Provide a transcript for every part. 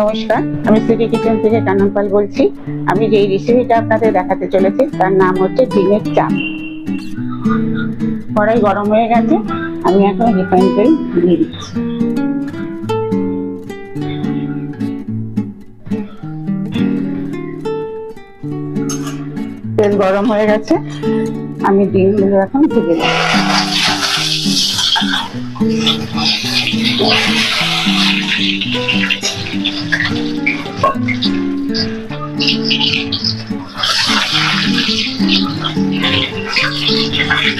নমস্কার, আমি city kitchen থেকে কানন পাল বলছি। আমি যেই রেসিপিটা আপনাদের দেখাতে চলেছি, তার নাম হচ্ছে ডিমের চাপ। কড়াই গরম হয়ে গেছে, আমি এখন রিফাইন তেল দিয়ে দিচ্ছি। তেল গরম হয়ে গেছে, আমি ডিমগুলো এখন ভেজে দেবো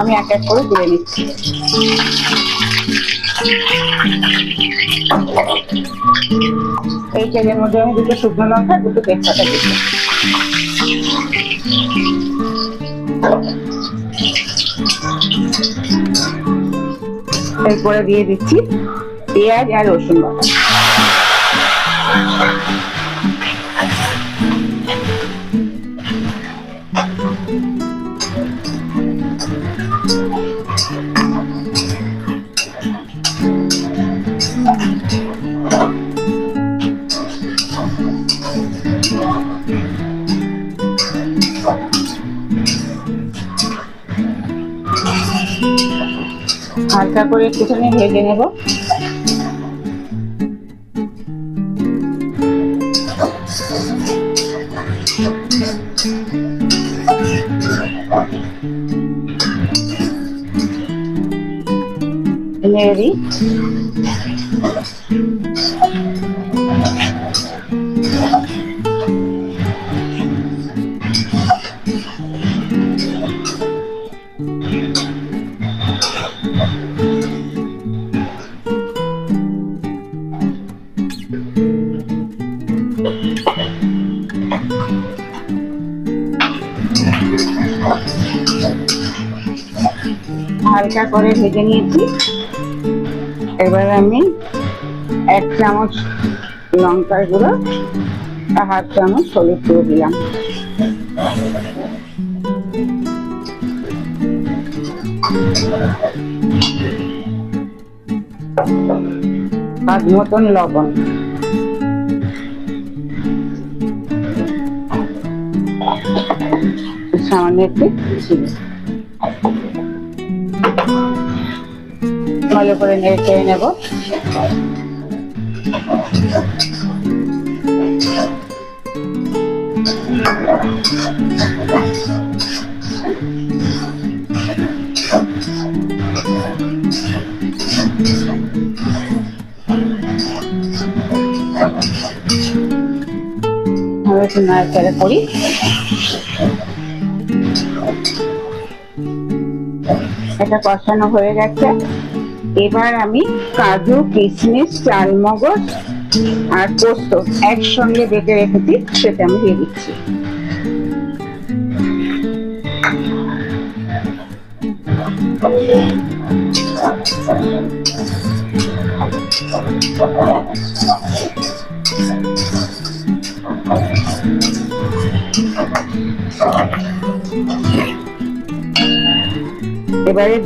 আমি এক এক করে দিয়ে নিচ্ছি এই তেলের মধ্যে আমি দুটো শুকনো লঙ্কা, দুটো তেজপাতা দিচ্ছি। এরপরে দিয়ে দিচ্ছি পেঁয়াজ আর রসুন বাটা। হালকা করে একটুখানি ভেজে নেব। নেড়ে দিই হালকা করে ভেজে নিয়েছি। এবার আমি এক চামচ লঙ্কার গুঁড়ো আর হাফ চামচ হলুদ গুঁড়ো দিলাম। স্বাদ মতন লবণ। একটু চিনি ভালো করে নেড়ে চেড়ে নেব নাড়াচাড়া করি। এটা কষানো হয়ে গেছে। এবার আমি কাজু কিশমিশ চালমগজ আর পোস্ত একসঙ্গে বেটে রেখেছি, সেটা আমি দিয়ে দিচ্ছি। এবারে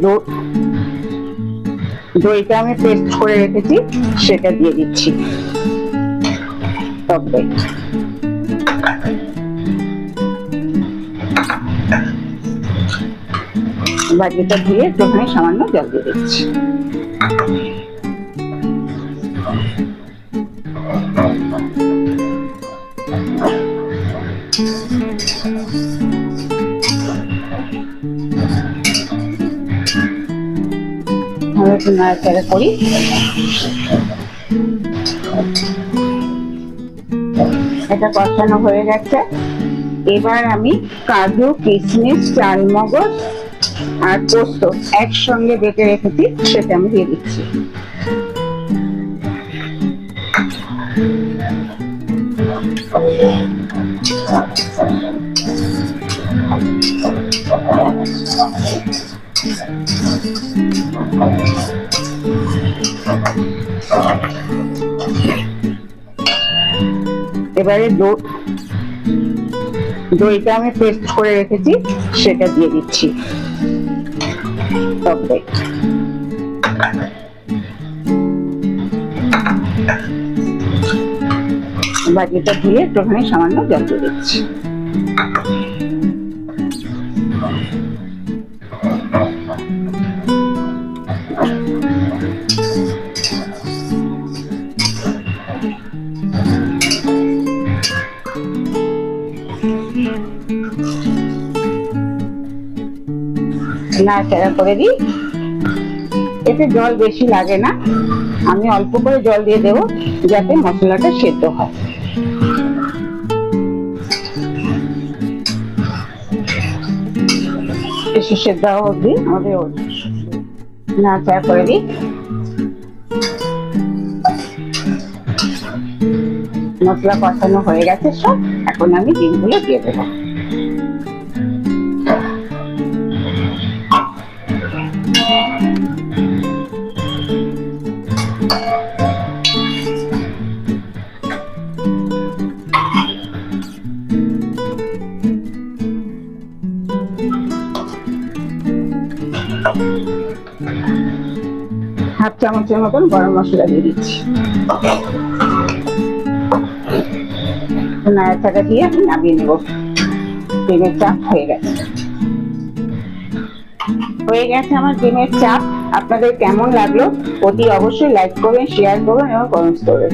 দইটা আমি পেস্ট করে রেখেছি, সেটা দিয়ে দিচ্ছি। টক দিয়ে একটুখানি সামান্য জল দিয়ে দিচ্ছি। একটু নাড়াচাড়া করি। এটা কষানো হয়ে গেছে। এবার আমি কাজু কিশমিশ চালমগজ আর পোস্ত একসঙ্গে বেটে রেখেছি, সেটা আমি দিয়ে দিচ্ছি। এবারে দইটা আমি পেস্ট করে রেখেছি, সেটা দিয়ে দিচ্ছি। বাকিটা দিয়ে একটুখানি সামান্য জল দিয়ে দিচ্ছি। নাড়াচাড়া করে দিই। এতে জল বেশি লাগে না। আমি অল্প করে জল দিয়ে দেবো, যাতে মশলাটা সেদ্ধ হয়। বেশি সেদ্ধ অবধি আমাদের নাড়াচাড়া করে দিই। মশলা কষানো হয়ে গেছে সব। এখন আমি ডিমগুলো দিয়ে দেবো। হাফ চামচের মতন গরম মশলা দিয়ে দিচ্ছি? নাড়াচাড়া দিয়ে আমি নামিয়ে নেব। ডিমের চাপ হয়ে গেছে। হয়ে গেছে আমার ডিমের চাপ। আপনাদের কেমন লাগল? অতি অবশ্যই লাইক করবেন শেয়ার করবেন এবং কমেন্টস করবেন।